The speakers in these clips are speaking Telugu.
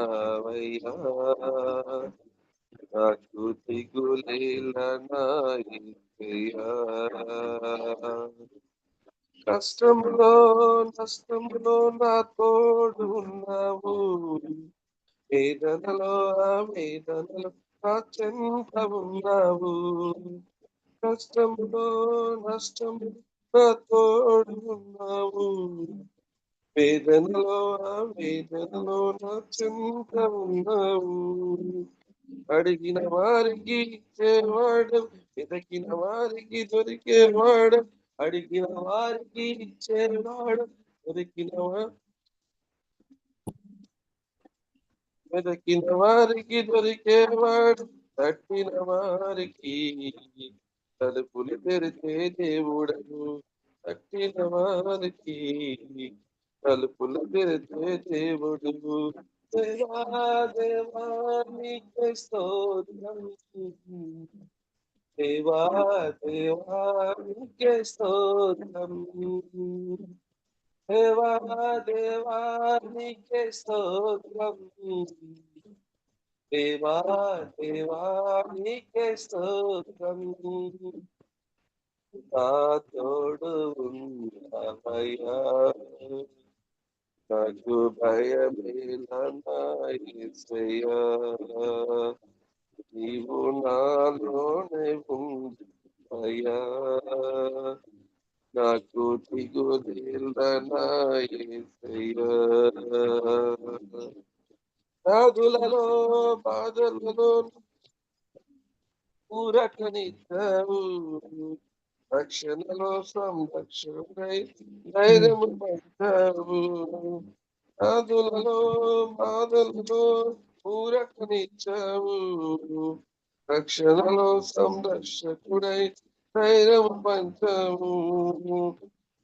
ఉన్నావయ్యా నాకు దిగులేలనాయ్యా కష్టంలో నష్టంలో నా తోడున్నావు. వేదనలో ఆ వేదనలో నా చెంత ఉన్నావు. కష్టంలో నష్టంలో నా తోడున్నావు. ఉన్నావు వేదనలో ఆ వేదనలో నా చెంత ఉన్నావు. అడిగిన వారికి ఇచ్చేవాడు వెతకిన వారికి దొరికేవాడు అడిగిన వారికి ఇచ్చేవాడు దొరికిన వెతకిన వారికి దొరికేవాడు తట్టిన వారికి తలుపులు తెరిచే దేవుడను తట్టిన వారికి తలుపులు తెరిచే దేవుడు దేవా దేవా నీకే స్తోత్రం దేవా దేవా నీకే స్తోత్రం దేవా దేవా నీకే స్తోత్రం దేవా దేవా నీకే స్తోత్రం నా తోడు ఉన్నావయ్యా నాకు భయమేలనాయ్యా నీవు నాలోనే ఉందయ్యా నాకు దిగుదేలనాయ్యా బాధులలో బాధలలో ఊరటనిచ్చావు రక్షణలో సంరక్షణై ధైర్యము పడ్డావు. బాధులలో బాధలలో పూరకనిచ్చావు రక్షణలో సంరక్షకుడై ధైర్యము పంచావు.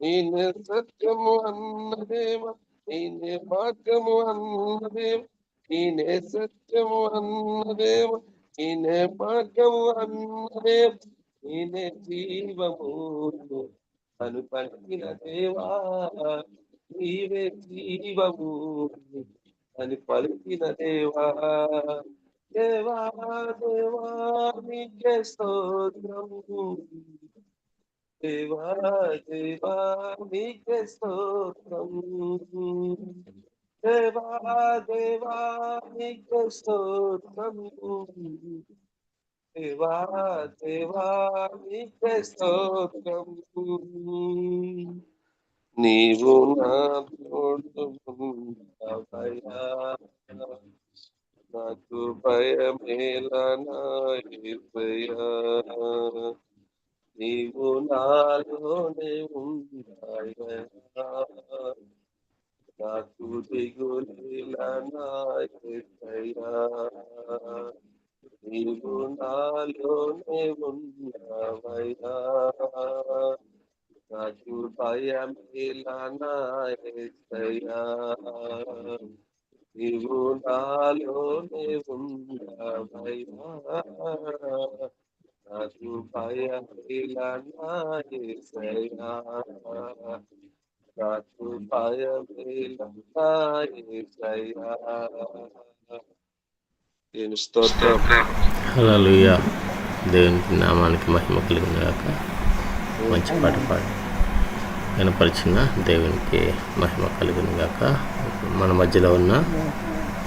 నేనే సత్యము అన్నదేవ? నేనే మార్గము అన్నదేవ? నేనే సత్యము అన్నదేవ? నేనే మార్గము అన్నదేవ? నేనే జీవము అను పలికిన దేవా నీవే జీవము అని పలికిన దేవా. దేవా దేవా నీకే స్తోత్రము దేవా దేవా నీకే స్తోత్రము దేవా దేవా నీకే స్తోత్రము దేవా దేవా నీకే స్తోత్రము నీవు నా తోడు నాకు భయమేలనాయ్యా నీవు నాలోనే ఉన్నాయా నాకు దిగులేలనాయ్యా నీవు నాలోనే ఉన్నావయ్యా నాకు భయమేలనాయ్యా నీవు నాలోనే ఉన్నావయ్యా నాకు భయమేలనాయ్యా నాకు భయమేలనాయ్యా నేను స్తోత్రం హల్లెలూయా. దేవునికి నామానికి మహిమ కలిగిన గాక. మంచి పాట పాడి. వినపరిచిన దేవునికి మహిమ కలిగిన గాక. మన మధ్యలో ఉన్న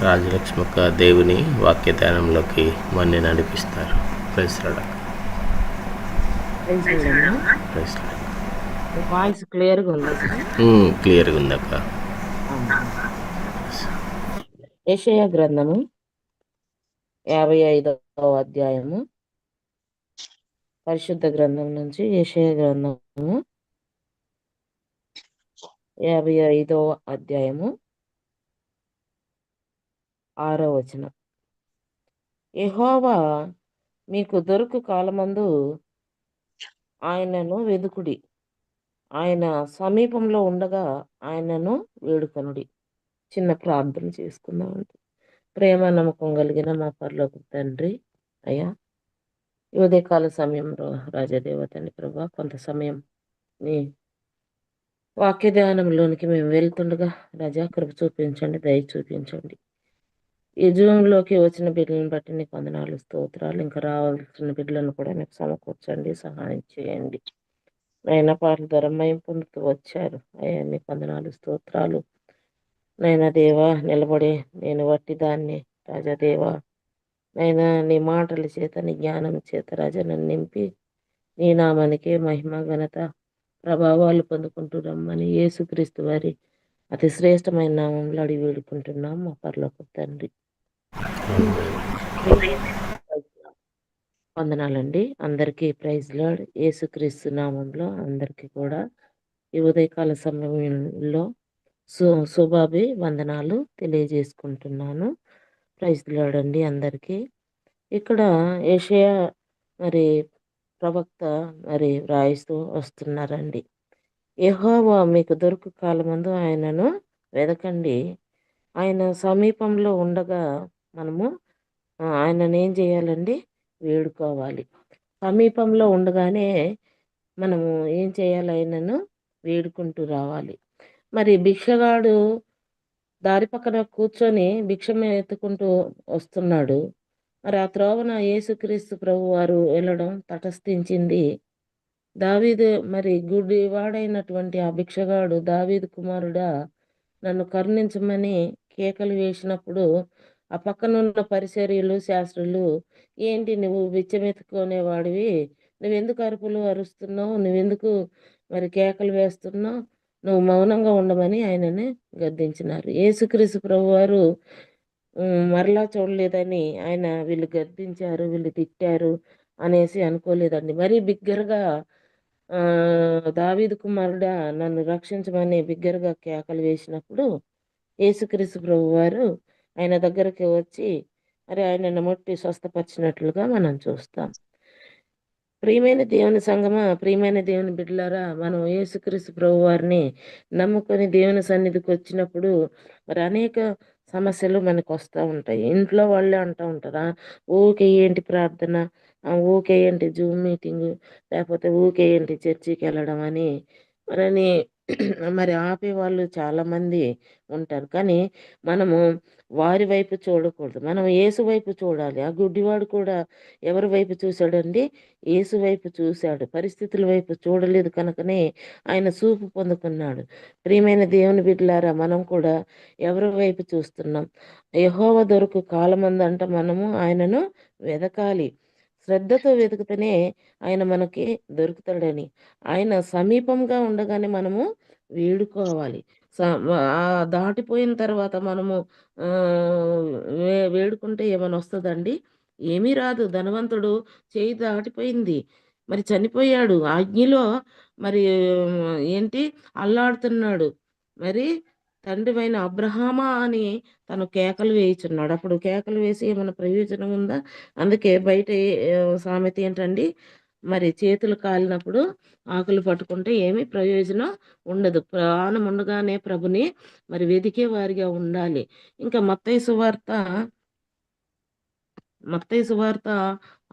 రాజలక్ష్మక్క దేవుని వాక్య ధ్యానంలోకి మన్ని నడిపిస్తారు. ప్రైస్లాడ వాయిస్ క్లియర్గా ఉంది? క్లియర్గా ఉందక్క. యెషయా గ్రంథము యాభై ఐదవ అధ్యాయము. పరిశుద్ధ గ్రంథం నుంచి యశయ గ్రంథము. యాభై ఐదవ అధ్యాయము. ఆరో వచనం. యెహోవా మీకు దొరుకు కాలమందు ఆయనను వెదుకుడి. ఆయన సమీపంలో ఉండగా ఆయనను వేడుకనుడి. చిన్న ప్రార్థన చేసుకుందామండి. ప్రేమ నమ్మకం కలిగిన మా పరలోక తండ్రి అయ్యా. ఈ ఉదయకాల సమయంలో రాజదేవ తండ్రి ప్రభా కొంత సమయం నీ వాక్య ధ్యానంలోనికి మేము వెళ్తుండగా రజా కృప చూపించండి దయ చూపించండి. ఈ జూమ్లోకి వచ్చిన బిడ్డలను బట్టి నీకు వందనాలు స్తోత్రాలు ఇంకా రావాల్సిన బిడ్డలను కూడా మీకు సమకూర్చండి సహాయం చేయండి. నైనా పాటల ద్వారా మయం పొందుతూ వచ్చారు. అయ్యా మీకు వందనాలు స్తోత్రాలు నైనా దేవా నిలబడి నేను వట్టి దాన్ని రాజాదేవా నైనా నీ మాటల చేత నీ జ్ఞానం చేత రాజా నన్ను నింపి నీ నామానికి మహిమ ఘనత ప్రభావాలు పొందుకుంటూ రమ్మని యేసుక్రీస్తు వారి అతి శ్రేష్టమైన నామంలో అడిగి వేడుకుంటున్నాం మా పరలోక తండ్రి. వందనాలండి. అందరికీ ప్రైజ్ లాడ్. యేసుక్రీస్తు నామంలో అందరికీ కూడా ఈ ఉదయకాల సమయంలో సు శుభాభి వందనాలు తెలియజేసుకుంటున్నాను. ప్రైజ్ అందరికీ. ఇక్కడ ఏషియా మరి ప్రవక్త మరి వ్రాయిస్తూ వస్తున్నారండి. యహోవా మీకు దొరుకు కాలమందు ఆయనను వెదకండి. ఆయన సమీపంలో ఉండగా మనము ఆయనను ఏం చేయాలండి? వేడుకోవాలి. సమీపంలో ఉండగానే మనము ఏం చేయాలి? ఆయనను వేడుకుంటూ రావాలి. మరి భిక్షగాడు దారి పక్కన కూర్చొని భిక్షం ఎత్తుకుంటూ వస్తున్నాడు. మరి ఆ త్రోవన యేసుక్రీస్తు ప్రభు వారు వెళ్ళడం తటస్థించింది. దావీదు మరి గుడి వాడైనటువంటి ఆ భిక్షగాడు దావీదు కుమారుడా నన్ను కరుణించమని కేకలు వేసినప్పుడు ఆ పక్కనున్న పరిచర్యలు శాస్త్రులు ఏంటి నువ్వు బిచ్చమెత్తుకునేవాడివి నువ్వెందుకు అరుపులు అరుస్తున్నావు? నువ్వెందుకు మరి కేకలు వేస్తున్నావు? నువ్వు మౌనంగా ఉండమని ఆయనని గద్దించినారు. యేసుక్రీస్తు ప్రభు వారు మరలా చూడలేదని ఆయన వీళ్ళు గద్దించారు వీళ్ళు తిట్టారు అనేసి అనుకోలేదండి. మరీ బిగ్గరగా దావీదు కుమారుడా నన్ను రక్షించమని బిగ్గరగా కేకలు వేసినప్పుడు యేసుక్రీస్తు ప్రభు వారు ఆయన దగ్గరికి వచ్చి మరి ఆయనను ముట్టి స్వస్థపరిచినట్లుగా మనం చూస్తాం. ప్రియమైన దేవుని సంగమా ప్రియమైన దేవుని బిడ్డలారా మనం యేసుక్రీస్తు ప్రభు వారిని నమ్ముకొని దేవుని సన్నిధికి వచ్చినప్పుడు మరి అనేక సమస్యలు మనకు వస్తూ ఉంటాయి. ఇంట్లో వాళ్ళే అంటూ ఉంటారా ఊకే ఏంటి ప్రార్థన? ఓకే ఏంటి జూమ్ మీటింగ్? లేకపోతే ఊకే ఏంటి చర్చికి వెళ్ళడం అని? మరని మరి ఆపే వాళ్ళు చాలా మంది ఉంటారు. కానీ మనము వారి వైపు చూడకూడదు. మనం ఏసు వైపు చూడాలి. ఆ గుడ్డివాడు కూడా ఎవరి వైపు చూశాడండి? ఏసు వైపు చూశాడు. పరిస్థితుల వైపు చూడలేదు కనుకనే ఆయన చూపు పొందుకున్నాడు. ప్రియమైన దేవుని బిడ్డలారా మనం కూడా ఎవరి వైపు చూస్తున్నాం? యహోవ దొరకు కాలమందంట మనము ఆయనను వెదకాలి. శ్రద్ధతో వెతికితేనే ఆయన మనకి దొరుకుతాడని. ఆయన సమీపంగా ఉండగానే మనము వేడుకోవాలి. దాటిపోయిన తర్వాత మనము వేడుకుంటే ఏమైనా వస్తుందండి? ఏమీ రాదు. ధనవంతుడు చేయి దాటిపోయింది. మరి చనిపోయాడు. అగ్నిలో మరి ఏంటి? అల్లాడుతున్నాడు. మరి తండ్రివైన అబ్రహామా అని తను కేకలు వేయిచున్నాడు. అప్పుడు కేకలు వేసి ఏమైనా ప్రయోజనం ఉందా? అందుకే బయట సామెత ఏంటండి? మరి చేతులు కాలినప్పుడు ఆకులు పట్టుకుంటే ఏమి ప్రయోజనం ఉండదు. ప్రాణం ఉండగానే ప్రభుని మరి వెదికే వారిగా ఉండాలి. ఇంకా మత్తయి సువార్త మత్తయ్య సువార్త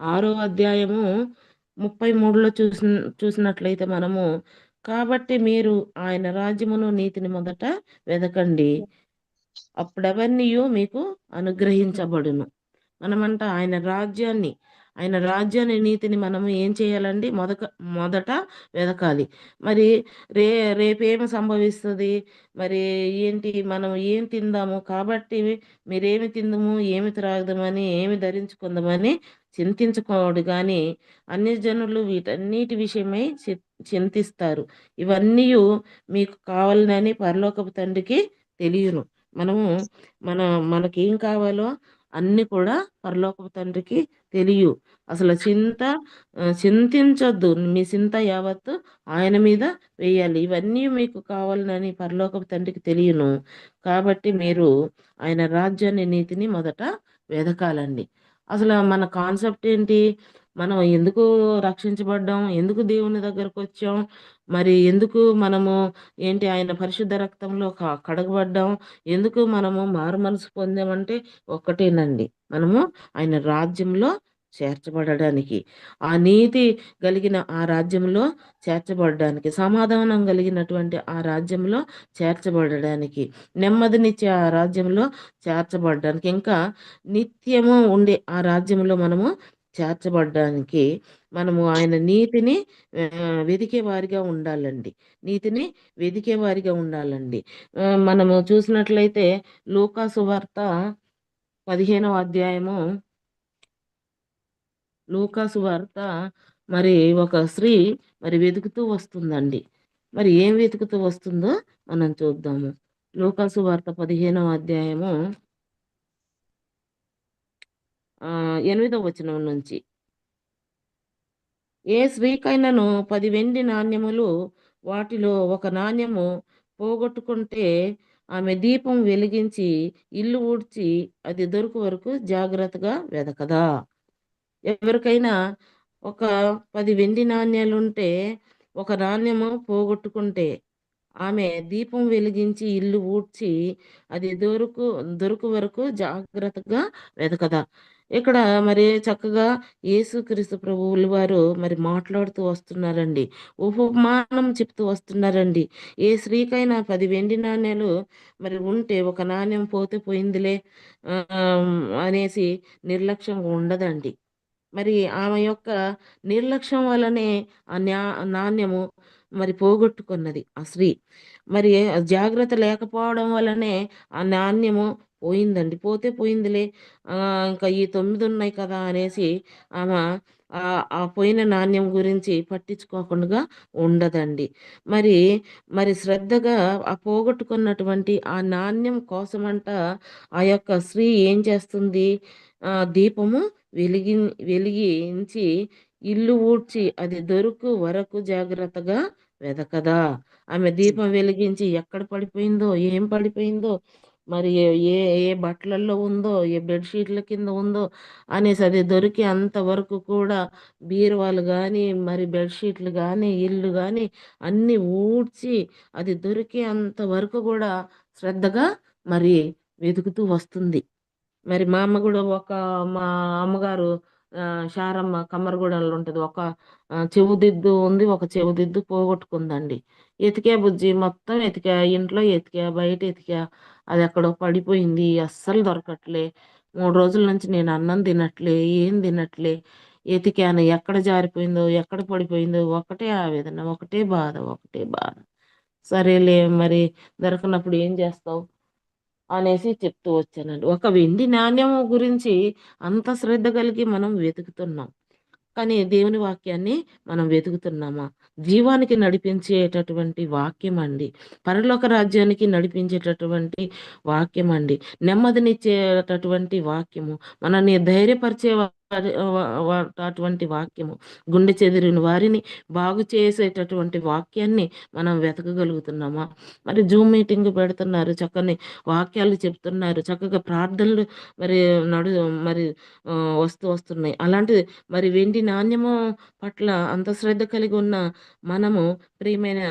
ఆరో అధ్యాయము ముప్పై మూడులో చూసిన చూసినట్లయితే మనము కాబట్టి మీరు ఆయన రాజ్యమును నీతిని మొదట వెదకండి. అప్పుడవన్నీ మీకు అనుగ్రహించబడును. మనమంట ఆయన రాజ్యాన్ని ఆయన రాజ్యాన్ని నీతిని మనము ఏం చేయాలండి? మొదక మొదట వెదకాలి. మరి రే రేపేమి సంభవిస్తుంది? మరి ఏంటి మనం ఏం తిందాము? కాబట్టి మీరేమి తిందము? ఏమి త్రాగదామని? ఏమి ధరించుకుందామని చింతించుకోడు కానీ అన్ని జనులు వీటన్నిటి విషయమై చింతిస్తారు. ఇవన్నీ మీకు కావాలని పరలోకపు తండ్రికి తెలియను. మనము మన మనకేం కావాలో అన్ని కూడా పరలోకపు తండ్రికి తెలియ. అసలు చింత చింతించొద్దు. మీ చింత యావత్తు ఆయన మీద వేయాలి. ఇవన్నీ మీకు కావాలని పరలోకపు తండ్రికి తెలియను. కాబట్టి మీరు ఆయన రాజ్యాన్ని నీతిని మొదట వెదకాలండి. అసలు మన కాన్సెప్ట్ ఏంటి? మనం ఎందుకు రక్షించబడ్డాం? ఎందుకు దేవుని దగ్గరకు వచ్చాం? మరి ఎందుకు మనము ఏంటి ఆయన పరిశుద్ధ రక్తంలో క- కడగబడ్డాం? ఎందుకు మనము మారు మనసు పొందామంటే ఒక్కటేనండి మనము ఆయన రాజ్యంలో చేర్చబడడానికి. ఆ నీతి కలిగిన ఆ రాజ్యంలో చేర్చబడడానికి సమాధానం కలిగినటువంటి ఆ రాజ్యంలో చేర్చబడడానికి నెమ్మదినిచ్చే ఆ రాజ్యంలో చేర్చబడడానికి ఇంకా నిత్యము ఉండే ఆ రాజ్యంలో మనము చేర్చబడడానికి మనము ఆయన నీతిని వెదికే వారిగా ఉండాలండి. నీతిని వెదికే వారిగా ఉండాలండి. మనము చూసినట్లయితే లూకాసు వార్త పదిహేనవ అధ్యాయము లూకాసు వార్త మరి ఒక స్త్రీ మరి వెతుకుతూ వస్తుందండి. మరి ఏం వెతుకుతూ వస్తుందో మనం చూద్దాము. లూకాసు వార్త పదిహేనవ అధ్యాయము ఎనిమిదవ వచనం నుంచి. ఏ స్త్రీకైనాను పది వెండి నాణ్యములు వాటిలో ఒక నాణ్యము పోగొట్టుకుంటే ఆమె దీపం వెలిగించి ఇల్లు ఊడ్చి అది దొరుకు వరకు జాగ్రత్తగా వెదకదా. ఎవరికైనా ఒక పది వెండి నాణ్యాలు ఉంటే ఒక నాణ్యము పోగొట్టుకుంటే ఆమె దీపం వెలిగించి ఇల్లు ఊడ్చి అది దొరుకు దొరుకు వరకు జాగ్రత్తగా వెతకదా. ఇక్కడ మరి చక్కగా యేసుక్రీస్తు ప్రభువులు వారు మరి మాట్లాడుతూ వస్తున్నారండి. ఉపమానం చెప్తూ వస్తున్నారండి. ఏ స్త్రీకైనా పది వెండి నాణ్యాలు మరి ఉంటే ఒక నాణ్యం పోతే పోయిందిలే అనేసి నిర్లక్ష్యంగా ఉండదండి. మరి ఆమె యొక్క నిర్లక్ష్యం వల్లనే ఆ న్యా నాణ్యము మరి పోగొట్టుకున్నది ఆ స్త్రీ. మరి జాగ్రత్త లేకపోవడం వల్లనే ఆ నాణ్యము పోయిందండి. పోతే పోయిందిలే. ఇంకా ఈ తొమ్మిది ఉన్నాయి కదా అనేసి ఆమె ఆ పోయిన నాణ్యం గురించి పట్టించుకోకుండా ఉండదండి. మరి మరి శ్రద్ధగా ఆ పోగొట్టుకున్నటువంటి ఆ నాణ్యం కోసమంట ఆ యొక్క స్త్రీ ఏం చేస్తుంది? దీపము వెలిగి వెలిగించి ఇల్లు ఊడ్చి అది దొరుకు వరకు జాగ్రత్తగా వెదకదా. ఆమె దీపం వెలిగించి ఎక్కడ పడిపోయిందో ఏం పడిపోయిందో మరి ఏ ఏ బట్టలలో ఉందో ఏ బెడ్షీట్ల కింద ఉందో అనేసి అది దొరికి అంతవరకు కూడా బీరువాలు కానీ మరి బెడ్షీట్లు కానీ ఇల్లు కానీ అన్నీ ఊడ్చి అది దొరికే అంతవరకు కూడా శ్రద్ధగా మరి వెతుకుతూ వస్తుంది. మరి మా అమ్మ కూడా ఒక మా అమ్మగారు షారమ్మ శారమ్మ ఉంటుంది. ఒక చెవుదిద్దు ఉంది ఒక చెవుదిద్దు పోగొట్టుకుందండి. ఎతికే బుజ్జి మొత్తం ఎతికా ఇంట్లో ఎతికా బయట ఎతికా అది ఎక్కడో పడిపోయింది అస్సలు దొరకట్లే. మూడు రోజుల నుంచి నేను అన్నం తినట్లే ఏం తినట్లే. ఎతికాను ఎక్కడ జారిపోయిందో ఎక్కడ పడిపోయిందో ఒకటే ఆవేదన ఒకటే బాధ ఒకటే బాధ. సరేలే మరి దొరకనప్పుడు ఏం చేస్తావు? అనేసి చెప్తూ వచ్చానండి. ఒక వెండి నాణ్యం గురించి అంత శ్రద్ధ కలిగి మనం వెతుకుతున్నాం. కానీ దేవుని వాక్యాన్ని మనం వెతుకుతున్నామా? జీవానికి నడిపించేటటువంటి వాక్యం అండి. పరలోక రాజ్యానికి నడిపించేటటువంటి వాక్యం అండి. నెమ్మదినిచ్చేటటువంటి వాక్యము. మనల్ని ధైర్యపరిచే అటువంటి వాక్యము. గుండె చెదిరిన వారిని బాగు చేసేటటువంటి వాక్యాన్ని మనం వెతకగలుగుతున్నామా? మరి జూమ్ మీటింగ్ పెడుతున్నారు చక్కని వాక్యాలు చెప్తున్నారు చక్కగా ప్రార్థనలు మరి నడు మరి వస్తూ వస్తున్నాయి. అలాంటిది మరి వెండి నాణ్యము పట్ల అంత శ్రద్ధ కలిగి ఉన్న మనము ప్రియమైన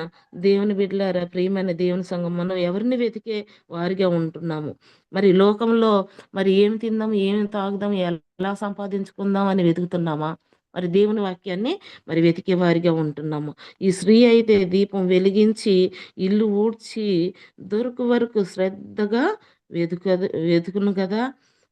దేవుని బిడ్డలారా ప్రియమైన దేవుని సంఘం మనం ఎవరిని వెతికే వారిగా ఉంటున్నాము? మరి లోకంలో మరి ఏం తిందాం ఏం తాగుదాం ఎలా సంపాదించుకుందాం అని వెతుకుతున్నామా? మరి దేవుని వాక్యాన్ని మరి వెతికే వారిగా ఉంటున్నాము. ఈ స్త్రీ అయితే దీపం వెలిగించి ఇల్లు ఊడ్చి దొరకు వరకు శ్రద్ధగా వెతుక వెతుకును కదా?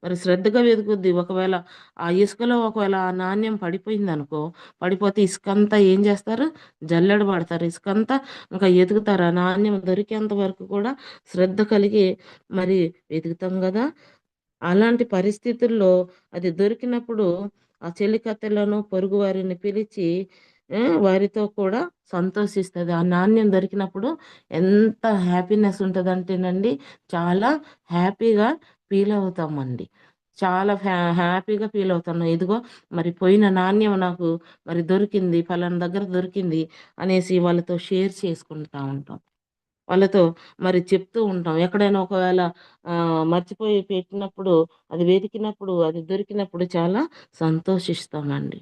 మరి శ్రద్ధగా వెతుకుద్ది. ఒకవేళ ఆ ఇసుకలో ఒకవేళ ఆ నాణ్యం పడిపోయింది అనుకో పడిపోతే ఇసుకంతా ఏం చేస్తారు? జల్లెడ పడతారు. ఇసుక అంతా ఇంకా ఎతుకుతారు. ఆ నాణ్యం దొరికేంత వరకు కూడా శ్రద్ధ కలిగి మరి వెతుకుతాం కదా. అలాంటి పరిస్థితుల్లో అది దొరికినప్పుడు ఆ చెలికత్తెలను పొరుగు వారిని పిలిచి వారితో కూడా సంతోషిస్తుంది. ఆ నాణ్యం దొరికినప్పుడు ఎంత హ్యాపీనెస్ ఉంటుందంటేనండి చాలా హ్యాపీగా ఫీల్ అవుతామండి చాలా ఫ్యా హ్యాపీగా ఫీల్ అవుతాను ఇదిగో మరి పోయిన నాణ్యం నాకు మరి దొరికింది ఫలానా దగ్గర దొరికింది అనేసి వాళ్ళతో షేర్ చేసుకుంటా ఉంటాం. వాళ్ళతో మరి చెప్తూ ఉంటాం. ఎక్కడైనా ఒకవేళ మర్చిపోయి పెట్టినప్పుడు అది వెతికినప్పుడు అది దొరికినప్పుడు చాలా సంతోషిస్తామండి.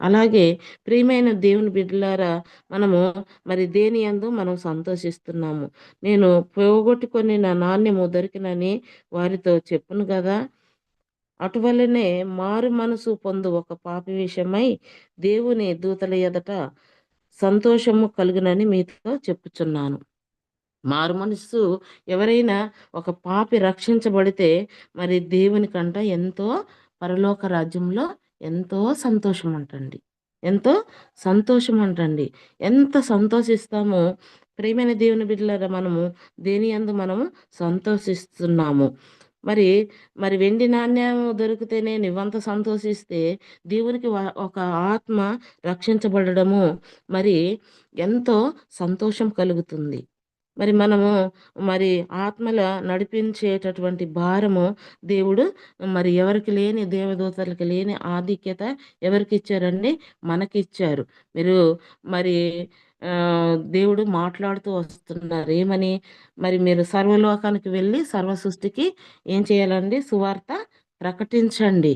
అలాగే ప్రియమైన దేవుని బిడ్డలారా మనము మరి దేని యందు మనం సంతోషిస్తున్నాము? నేను పోగొట్టుకొని నా నాణ్యము దొరికినని వారితో చెప్పును కదా అటువలనే మారు మనసు పొందు ఒక పాపి విషయమై దేవుని దూతల ఎదట సంతోషము కలుగునని మీతో చెప్పుచున్నాను. మారు మనసు ఎవరైనా ఒక పాపి రక్షించబడితే మరి దేవుని కంట ఎంతో పరలోక రాజ్యంలో ఎంతో సంతోషం అంటండి ఎంతో సంతోషం అంటండి ఎంత సంతోషిస్తామో ప్రేమైన దేవుని బిడ్డలారా మనము దేని అందు మనము సంతోషిస్తున్నాము. మరి మరి వెండి నాణ్యం దొరికితేనే నువ్వంత సంతోషిస్తే దేవునికి ఒక ఆత్మ రక్షించబడము మరి ఎంతో సంతోషం కలుగుతుంది. మరి మనము మరి ఆత్మల నడిపించేటటువంటి భారము దేవుడు మరి ఎవరికి లేని దేవదూతలకు లేని ఆధిక్యత ఎవరికి ఇచ్చారండి? మనకి ఇచ్చారు మీరు మరి దేవుడు మాట్లాడుతూ వస్తున్నారు. ఏమని? మరి మీరు సర్వలోకానికి వెళ్ళి సర్వ సృష్టికి ఏం చేయాలండి? సువార్త ప్రకటించండి.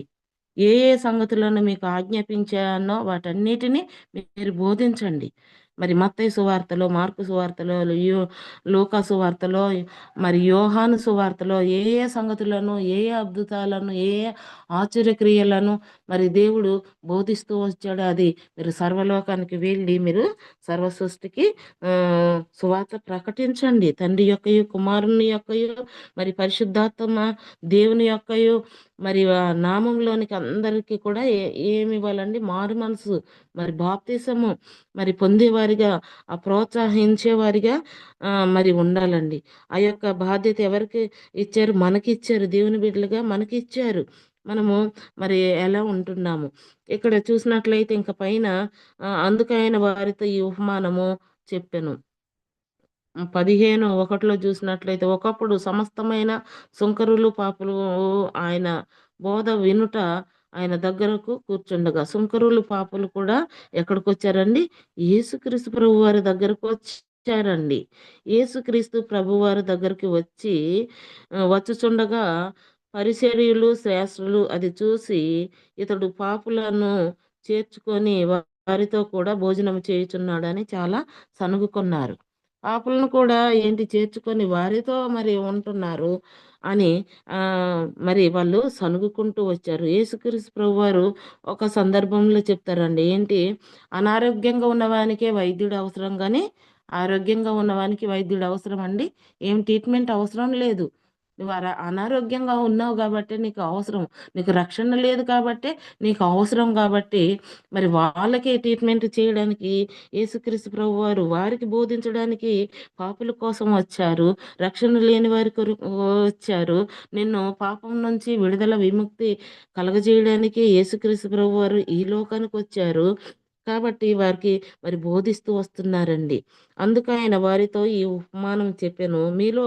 ఏ ఏ సంగతులను మీకు ఆజ్ఞాపించానో వాటన్నిటిని మీరు బోధించండి. మరి మత్తయ్య సువార్తలో మార్కు సువార్తలో యో లోకా సువార్తలో మరి యోహాను సువార్తలో ఏ ఏ సంగతులను ఏ ఏ అద్భుతాలను ఏ ఏ ఆశ్చర్యక్రియలను మరి దేవుడు బోధిస్తూ వచ్చాడు అది మీరు సర్వలోకానికి వెళ్ళి మీరు సర్వ సృష్టికి సువార్త ప్రకటించండి. తండ్రి యొక్కయు కుమారుని యొక్కయు మరి పరిశుద్ధాత్మ దేవుని యొక్కయు మరి నామంలోనికి అందరికీ కూడా ఏ ఏమి ఇవ్వాలండి మారు మనసు. మరి బాప్తీసము మరి పొందేవారిగా ఆ ప్రోత్సహించేవారిగా మరి ఉండాలండి. ఆ యొక్క బాధ్యత ఎవరికి ఇచ్చారు? మనకి ఇచ్చారు దేవుని బిడ్డలుగా మనకి ఇచ్చారు మనము మరి ఎలా ఉంటున్నాము? ఇక్కడ చూసినట్లయితే ఇంకా పైన అందుకైన వారితో ఈ ఉపమానము చెప్పాను. పదిహేను ఒకటిలో చూసినట్లయితే ఒకప్పుడు సమస్తమైన సుంకరులు పాపులు ఆయన బోధ వినుట ఆయన దగ్గరకు కూర్చుండగా. సుంకరులు పాపులు కూడా ఎక్కడికి వచ్చారండి యేసుక్రీస్తు ప్రభు వారి దగ్గరకు వచ్చారండి. యేసుక్రీస్తు ప్రభు వారి దగ్గరికి వచ్చి వచ్చుచుండగా పరిచర్యులు శాస్త్రులు అది చూసి ఇతడు పాపులను చేర్చుకొని వారితో కూడా భోజనం చేయుచున్నాడని చాలా సనుగుకున్నారు పాపులను కూడా ఏంటి చేర్చుకొని వారితో మరి ఉంటున్నారు అని ఆ మరి వాళ్ళు సనుగుకుంటూ వచ్చారు. యేసుక్రీస్తు ప్రభు వారు ఒక సందర్భంలో చెప్తారండి. ఏంటి? అనారోగ్యంగా ఉన్నవానికే వైద్యుడు అవసరం కానీ ఆరోగ్యంగా ఉన్నవానికి వైద్యుడు అవసరం అండి. ఏం ట్రీట్మెంట్ అవసరం లేదు. నువ్వు అనారోగ్యంగా ఉన్నావు కాబట్టి నీకు అవసరం. నీకు రక్షణ లేదు కాబట్టి నీకు అవసరం కాబట్టి మరి వాళ్ళకి ట్రీట్మెంట్ చేయడానికి యేసుక్రీస్తు ప్రభు వారు వారికి బోధించడానికి పాపుల కోసం వచ్చారు. రక్షణ లేని వారి వచ్చారు. నిన్ను పాపం నుంచి విడుదల విముక్తి కలగజేయడానికి యేసుక్రీస్తు ప్రభు వారు ఈ లోకానికి వచ్చారు. కాబట్టి వారికి మరి బోధిస్తూ వస్తున్నారండి. అందుకు ఆయన వారితో ఈ ఉపమానం చెప్పాను. మీలో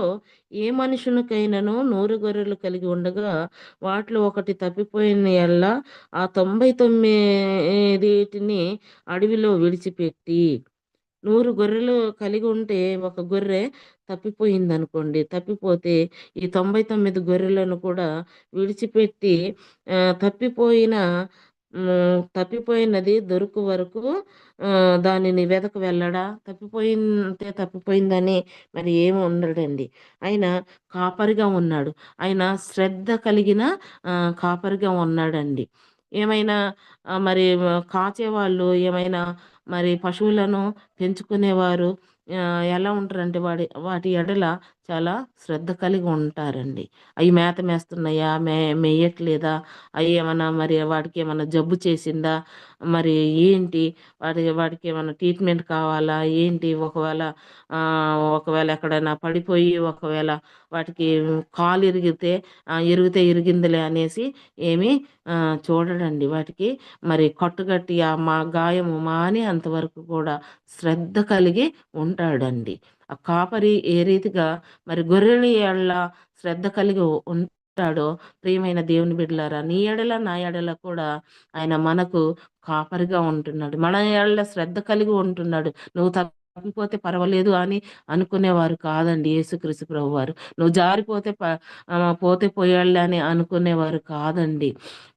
ఏ మనుషునికైనానో నూరు గొర్రెలు కలిగి ఉండగా వాటిలో ఒకటి తప్పిపోయిన ఎల్లా ఆ తొంభై తొమ్మిదిటిని అడవిలో విడిచిపెట్టి నూరు గొర్రెలు కలిగి ఉంటే ఒక గొర్రె తప్పిపోయింది అనుకోండి తప్పిపోతే ఈ తొంభై తొమ్మిది గొర్రెలను కూడా విడిచిపెట్టి తప్పిపోయిన తప్పిపోయినది దొరుకు వరకు దానిని వెతక వెళ్ళడా? తప్పిపోయిందే తప్పిపోయిందని మరి ఏమి ఉండడండి. ఆయన కాపరిగా ఉన్నాడు. ఆయన శ్రద్ధ కలిగిన కాపరిగా ఉన్నాడండి. ఏమైనా మరి కాచేవాళ్ళు ఏమైనా మరి పశువులను పెంచుకునేవారు ఎలా ఉంటారంటే వాడి వాటి ఎడల చాలా శ్రద్ధ కలిగి ఉంటారండి. అవి మేత మేస్తున్నాయా? మే మేయట్లేదా? అవి ఏమైనా మరి వాటికి ఏమైనా జబ్బు చేసిందా? మరి ఏంటి? వాటి వాటికి ఏమైనా ట్రీట్మెంట్ కావాలా? ఏంటి? ఒకవేళ ఒకవేళ ఎక్కడైనా పడిపోయి ఒకవేళ వాటికి కాలు ఇరిగితే ఇరిగితే ఇరిగిందిలే అనేసి ఏమీ చూడడండి. వాటికి మరి కట్టుకట్టి ఆ మా గాయము మాని అంతవరకు కూడా శ్రద్ధ కలిగి ఉంటాడండి. ఆ కాపరి ఏ రీతిగా మరి గొర్రెల ఏళ్ళ శ్రద్ధ కలిగి ఉంటాడో ప్రియమైన దేవుని బిడ్డలారా నీ ఎడల నా ఎడల కూడా ఆయన మనకు కాపరిగా ఉంటున్నాడు. మన ఏళ్ళ శ్రద్ధ కలిగి ఉంటున్నాడు. నువ్వు తప్ప తప్పిపోతే పర్వాలేదు అని అనుకునేవారు కాదండి యేసుక్రీస్తు ప్రభు వారు నువ్వు జారిపోతే ప పోతే పోయాళ్ళే అని అనుకునేవారు కాదండి.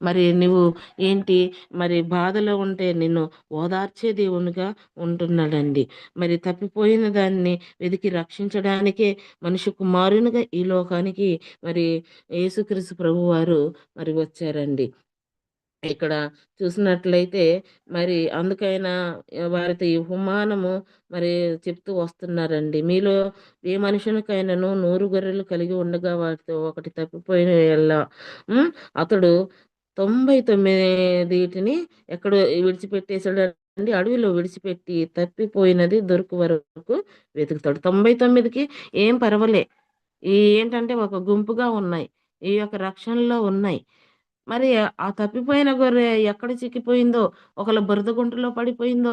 మరి నువ్వు ఏంటి? మరి బాధలో ఉంటే నిన్ను ఓదార్చే దేవునిగా ఉంటున్నాడండి. మరి తప్పిపోయిన దాన్ని వెతికి రక్షించడానికే మనిషి కుమారునిగా ఈ లోకానికి మరి యేసుక్రీస్తు ప్రభు వారు మరి వచ్చారండి. ఇక్కడ చూసినట్లయితే మరి అందుకైనా వారితో ఈ ఉపమానము మరి చెప్తూ వస్తున్నారండి. మీలో ఏ మనుషునికైనాను నూరు గొర్రెలు కలిగి ఉండగా వాటితో ఒకటి తప్పిపోయిన ఎలా అతడు తొంభై తొమ్మిదిటిని ఎక్కడో విడిచిపెట్టేశాడు అండి అడవిలో విడిచిపెట్టి తప్పిపోయినది దొరుకు వరకు వెతుకుతాడు. తొంభై తొమ్మిదికి ఏం పర్వాలే. ఈ ఏంటంటే ఒక గుంపుగా ఉన్నాయి. ఈ యొక్క రక్షణలో ఉన్నాయి. మరి ఆ తప్పిపోయిన గొర్రె ఎక్కడ చిక్కిపోయిందో? ఒకళ్ళ బురద గుంటలో పడిపోయిందో?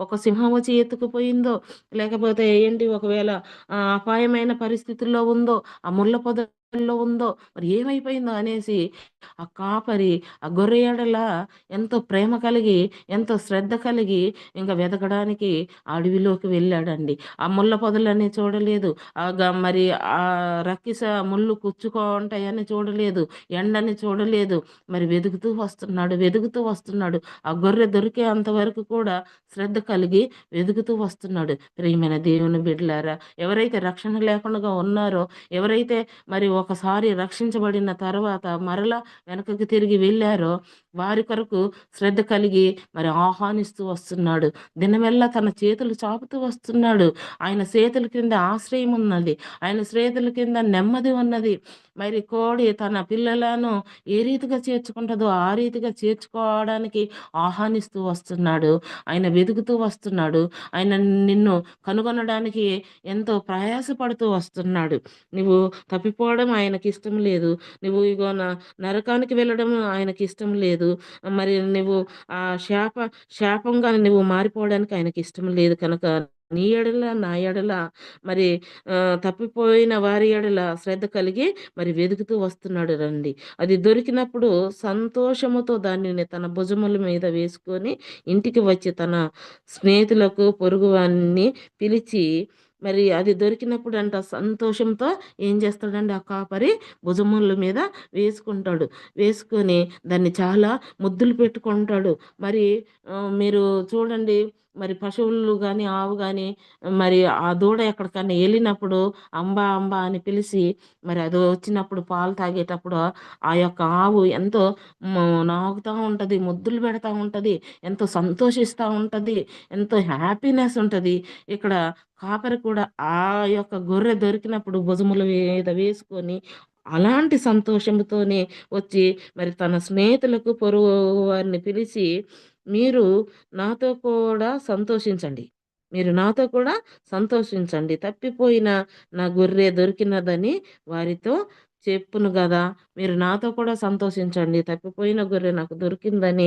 ఒక సింహం వచ్చి ఎత్తుకుపోయిందో? లేకపోతే ఏంటి? ఒకవేళ అపాయమైన పరిస్థితుల్లో ఉందో? ఆ ముళ్ళ లో ఉందో మరి ఏమైపోయిందో అనేసి ఆ కాపరి ఆ గొర్రె ఎడల ఎంతో ప్రేమ కలిగి ఎంతో శ్రద్ధ కలిగి ఇంకా వెతకడానికి అడవిలోకి వెళ్ళాడండి. ఆ ముళ్ళ పొదలని చూడలేదు. ఆ గ- మరి ఆ రక్కిస ముళ్ళు కుచ్చుకో ఉంటాయని చూడలేదు. ఎండని చూడలేదు. మరి వెతుకుతూ వస్తున్నాడు వెతుకుతూ వస్తున్నాడు. ఆ గొర్రె దొరికే అంతవరకు కూడా శ్రద్ధ కలిగి వెతుకుతూ వస్తున్నాడు. ప్రియమైన దేవుని బిడ్డలారా ఎవరైతే రక్షణ లేకుండా ఉన్నారో ఎవరైతే మరి ఒకసారి రక్షించబడిన తర్వాత మరలా వెనకకి తిరిగి వెళ్ళారో వారి కొరకు శ్రద్ధ కలిగి మరి ఆహ్వానిస్తూ వస్తున్నాడు. దినమెల్లా తన చేతులు చాపుతూ వస్తున్నాడు. ఆయన చేతుల కింద ఆశ్రయం ఉన్నది. ఆయన చేతుల కింద నెమ్మది ఉన్నది. మరి కోడి తన పిల్లలను ఏ రీతిగా చేర్చుకుంటుందో ఆ రీతిగా చేర్చుకోవడానికి ఆహ్వానిస్తూ వస్తున్నాడు. ఆయన వెతుకుతూ వస్తున్నాడు. ఆయన నిన్ను కనుగొనడానికి ఎంతో ప్రయాసపడుతూ వస్తున్నాడు. నువ్వు తప్పిపోవడం ఆయనకి ఇష్టం లేదు. నువ్వు ఇగో నరకానికి వెళ్ళడం ఆయనకి ఇష్టం లేదు. మరి నువ్వు ఆ శాప శాపంగా నువ్వు మారిపోవడానికి ఆయనకి ఇష్టం లేదు కనుక నీ ఎడల నా ఎడల మరి ఆ, తప్పిపోయిన వారి ఎడల శ్రద్ధ కలిగి మరి వెతుకుతూ వస్తున్నాడు రండి. అది దొరికినప్పుడు సంతోషముతో దానిని తన భుజముల మీద వేసుకొని ఇంటికి వచ్చి తన స్నేహితులకు పొరుగు వారిని పిలిచి మరి అది దొరికినప్పుడు అంట సంతోషంతో ఏం చేస్తాడండి ఆ కాపరి? భుజముల మీద వేసుకుంటాడు. వేసుకొని దాన్ని చాలా ముద్దులు పెట్టుకుంటాడు. మరి మీరు చూడండి మరి పశువులు కానీ ఆవు కానీ మరి ఆ దూడ ఎక్కడికన్నా వెళ్ళినప్పుడు అంబా అంబా అని పిలిచి మరి అది వచ్చినప్పుడు పాలు తాగేటప్పుడు ఆ యొక్క ఆవు ఎంతో నాగుతూ ఉంటుంది ముద్దులు పెడతా ఉంటుంది ఎంతో సంతోషిస్తూ ఉంటుంది ఎంతో హ్యాపీనెస్ ఉంటుంది. ఇక్కడ కాపరి కూడా ఆ యొక్క గొర్రె దొరికినప్పుడు భుజముల మీద వేసుకొని అలాంటి సంతోషంతోనే వచ్చి మరి తన స్నేహితులకు పొరుగు వారిని పిలిచి మీరు నాతో కూడా సంతోషించండి. మీరు నాతో కూడా సంతోషించండి. తప్పిపోయిన నా గొర్రె దొరికినదని వారితో చెప్పును కదా మీరు నాతో కూడా సంతోషించండి. తప్పిపోయిన గొర్రె నాకు దొరికిందని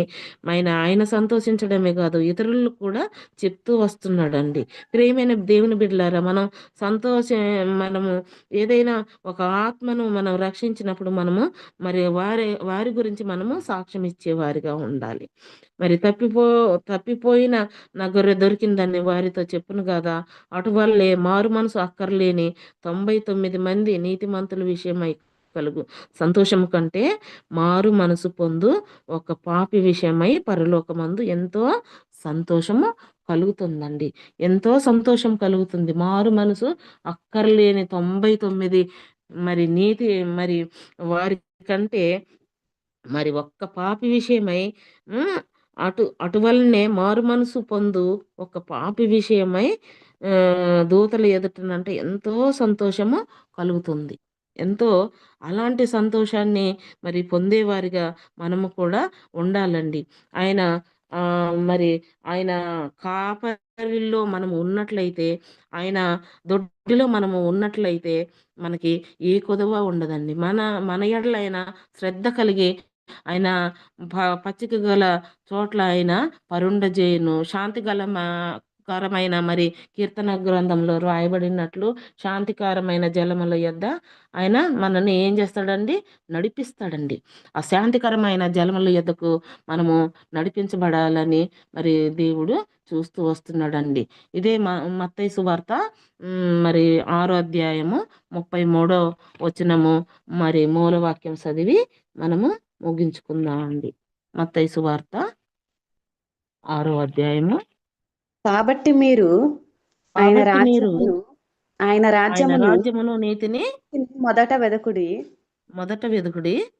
ఆయన ఆయన సంతోషించడమే కాదు ఇతరులు కూడా చెప్తూ వస్తున్నాడండి. ప్రియమైన దేవుని బిడ్డలారా మనం సంతోష మనము ఏదైనా ఒక ఆత్మను మనం రక్షించినప్పుడు మనము మరి వారి వారి గురించి మనము సాక్ష్యం ఇచ్చేవారిగా ఉండాలి. మరి తప్పిపో తప్పిపోయిన నా గొర్రె దొరికిందని వారితో చెప్పును కదా అటువల్లే మారు మనసు అక్కర్లేని తొంభై తొమ్మిది మంది నీతిమంతుల విషయమై కలుగు. సంతోషము కంటే మారు మనసు పొందు ఒక పాపి విషయమై పరలోకమందు ఎంతో సంతోషము కలుగుతుందండి. ఎంతో సంతోషం కలుగుతుంది. మారు మనసు అక్కర్లేని తొంభై తొమ్మిది మరి నీతి మరి వారి కంటే మరి ఒక్క పాపి విషయమై అటు అటువలనే మారు మనసు పొందు ఒక పాపి విషయమై దూతలు ఎదుటనంటే ఎంతో సంతోషము కలుగుతుంది. ఎంతో అలాంటి సంతోషాన్ని మరి పొందేవారిగా మనము కూడా ఉండాలండి. ఆయన మరి ఆయన కాపరిలో మనము ఉన్నట్లయితే ఆయన దొడ్డిలో మనము ఉన్నట్లయితే మనకి ఏ కొదవ ఉండదండి. మన మన ఎడలైన శ్రద్ధ కలిగి ఆయన ప- పచ్చిక గల చోట్ల ఆయన పరుండ చేయను శాంతి గల మా కరమైన మరి కీర్తన గ్రంథంలో రాయబడినట్లు శాంతికరమైన జలముల యొద్ద ఆయన మనల్ని ఏం చేస్తాడండి? నడిపిస్తాడండి. ఆ శాంతికరమైన జలముల యొద్దకు మనము నడిపించబడాలని మరి దేవుడు చూస్తూ వస్తున్నాడండి. ఇదే మ మత్తయి సువార్త మరి ఆరో అధ్యాయము ముప్పై మూడో వచనము మరి మూలవాక్యం చదివి మనము ముగించుకుందామండి మత్తయి సువార్త ఆరో అధ్యాయము. కాబట్టి మీరు రాజ్యమును ఆయన ఆయన రాజ్యమును రాజ్యమును నీతిని మొదట వెదకుడి. మొదట వెదుకుడి.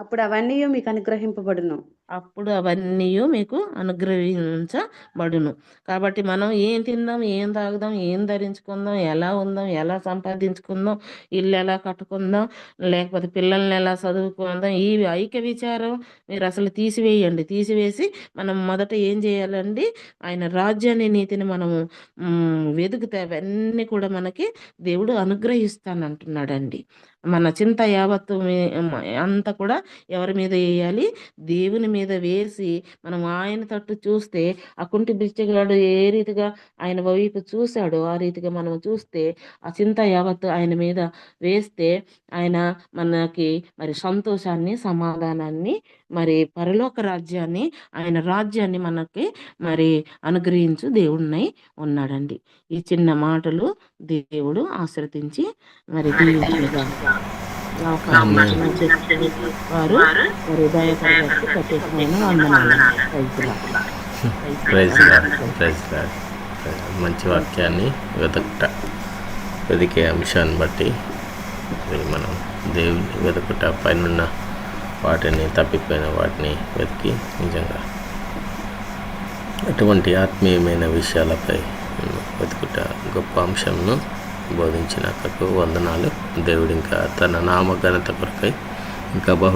అప్పుడు అవన్నీ మీకు అనుగ్రహింపబడును. అప్పుడు అవన్నీ మీకు అనుగ్రహించబడును. కాబట్టి మనం ఏం తిందాం ఏం తాగుదాం ఏం ధరించుకుందాం ఎలా ఉందాం ఎలా సంపాదించుకుందాం ఇల్లు ఎలా కట్టుకుందాం లేకపోతే పిల్లల్ని ఎలా చదువుకుందాం ఈ ఐక్య విచారం మీరు అసలు తీసివేయండి. తీసివేసి మనం మొదట ఏం చేయాలండి? ఆయన రాజ్యాన్ని నీతిని మనము మ్, వెతుకుతే అవన్నీ కూడా మనకి దేవుడు అనుగ్రహిస్తానంటున్నాడండి. మన చింత యావత్తు అంతా కూడా ఎవరి మీద వేయాలి? దేవుని మీద వేసి మనం ఆయన తట్టు చూస్తే ఆ కుంటి బిచ్చగాడు ఏ రీతిగా ఆయన వైపు చూశాడో ఆ రీతిగా మనం చూస్తే ఆ చింత యావత్ ఆయన మీద వేస్తే ఆయన మనకి మరి సంతోషాన్ని సమాధానాన్ని మరి పరలోక రాజ్యాన్ని ఆయన రాజ్యాన్ని మనకి మరి అనుగ్రహించు దేవుణ్ణై ఉన్నాడండి. ఈ చిన్న మాటలు దేవుడు ఆశ్రదించి మరి దీవించుగా వారు గారికి ప్రత్యేకమైన వందనాలు. మంచి వాక్యాన్ని వెతకట వెతికే అంశాన్ని బట్టి మనం దేవుని వెతుకుట పైన వాటిని తప్పిపోయిన వాటిని వెతికి నిజంగా అటువంటి ఆత్మీయమైన విషయాలపై వెతుకుట గొప్ప అంశంను బోధించిన అక్కకు వందనాలు. దేవుడు ఇంకా తన నామ ఘనత కొరకై ఇంకా బహు